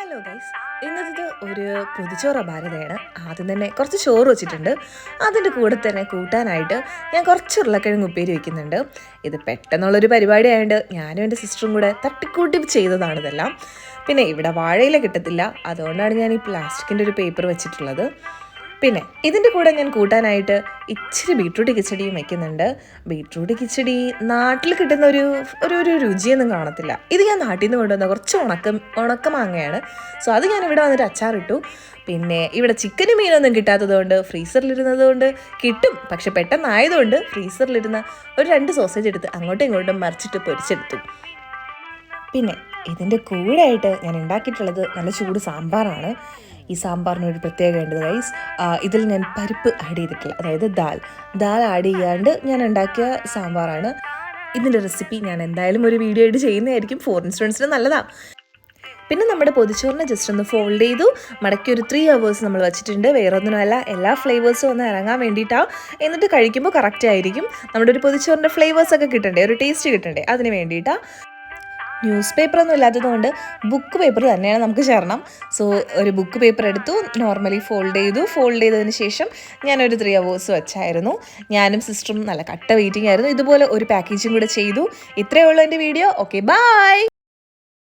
Hello guys ഇന്നത്തെ ഒരു പൊതിച്ചോറ ഭാരതയാണ് ആദ്യം തന്നെ കുറച്ച് ചോറ് വെച്ചിട്ടുണ്ട്. അതിന്റെ കൂടെ തന്നെ കൂട്ടാനായിട്ട് ഞാൻ കുറച്ച് ഉരുളക്കിഴങ്ങ് ഉപ്പേരി വെക്കുന്നുണ്ട്. ഇത് പെട്ടെന്നുള്ളൊരു പരിപാടി ആയതുകൊണ്ട് ഞാനും എന്റെ സിസ്റ്ററും കൂടെ തട്ടിക്കൂട്ടി ചെയ്തതാണ് ഇതെല്ലാം. പിന്നെ ഇവിടെ വാഴയില കിട്ടത്തില്ല. അതുകൊണ്ടാണ് ഞാൻ ഈ പ്ലാസ്റ്റിക്കിന്റെ ഒരു പേപ്പർ വെച്ചിട്ടുള്ളത്. പിന്നെ ഇതിന്റെ കൂടെ ഞാൻ കൂട്ടാനായിട്ട് ഇച്ചിരി ബീട്രൂട്ട് കിച്ചടിയും വെക്കുന്നുണ്ട്. ബീട്രൂട്ട് കിച്ചടി നാട്ടിൽ കിട്ടുന്ന ഒരു ഒരു ഒരു രുചിയൊന്നും കാണത്തില്ല. ഇത് ഞാൻ നാട്ടിൽ നിന്ന് കൊണ്ടുവന്ന കുറച്ച് ഉണക്കം ഉണക്ക മാങ്ങയാണ്. സോ അത് ഞാൻ ഇവിടെ വന്നിട്ട് അച്ചാറിട്ടു. പിന്നെ ഇവിടെ ചിക്കനും മീനൊന്നും കിട്ടാത്തത് കൊണ്ട് ഫ്രീസറിലിരുന്നത് കൊണ്ട് കിട്ടും. പക്ഷെ പെട്ടെന്നായതുകൊണ്ട് ഫ്രീസറിലിരുന്ന ഒരു രണ്ട് സോസേജ് എടുത്ത് അങ്ങോട്ടും ഇങ്ങോട്ടും മറിച്ചിട്ട് പൊരിച്ചെടുത്തു. പിന്നെ ഇതിന്റെ കൂടെയായിട്ട് ഞാൻ ഉണ്ടാക്കിയിട്ടുള്ളത് നല്ല ചൂട് സാമ്പാറാണ്. ഈ സാമ്പാറിന് ഒരു പ്രത്യേകത ഉണ്ട് ഗൈസ് ഇതിൽ ഞാൻ പരിപ്പ് ആഡ് ചെയ്തിട്ടില്ല. അതായത് ദാൽ. ദാൽ ആഡ് ചെയ്യാണ്ട് ഞാൻ ഉണ്ടാക്കിയ സാമ്പാറാണ്. ഇതിന്റെ റെസിപ്പി ഞാൻ എന്തായാലും ഒരു വീഡിയോ ആയിട്ട് ചെയ്യുന്നതായിരിക്കും. ഫോറിൻ സ്റ്റുഡൻസിന് നല്ലതാണ് പിന്നെ നമ്മുടെ പൊതിച്ചോറിനെ ജസ്റ്റ് ഒന്ന് ഫോൾഡ് ചെയ്തു. മടക്കി ഒരു ത്രീ അവേഴ്സ് നമ്മൾ വെച്ചിട്ടുണ്ട്. വേറെ ഒന്നുമല്ല എല്ലാ ഫ്ലേവേഴ്സും ഒന്ന് ഇറങ്ങാൻ വേണ്ടിയിട്ടാണ് എന്നിട്ട് കഴിക്കുമ്പോൾ കറക്റ്റ് ആയിരിക്കും. നമ്മുടെ ഒരു പൊതിച്ചോറിന്റെ ഫ്ലേവേഴ്സൊക്കെ കിട്ടണ്ടേ? ഒരു ടേസ്റ്റ് കിട്ടണ്ടേ? അതിന് വേണ്ടിയിട്ടാണ് ന്യൂസ് പേപ്പറൊന്നും ഇല്ലാത്തതുകൊണ്ട് ബുക്ക് പേപ്പർ തന്നെയാണ് നമുക്ക് ചേർണം. സോ ഒരു ബുക്ക് പേപ്പർ എടുത്തു നോർമലി ഫോൾഡ് ചെയ്തു. ഫോൾഡ് ചെയ്തതിന് ശേഷം ഞാനൊരു ത്രീ അവേഴ്സ് വെച്ചായിരുന്നു. ഞാനും സിസ്റ്ററും നല്ല കട്ട വെയിറ്റിംഗ് ആയിരുന്നു. ഇതുപോലെ ഒരു പാക്കേജും കൂടെ ചെയ്തു. ഇത്രയേ ഉള്ളൂ എന്റെ വീഡിയോ ഓക്കെ ബൈ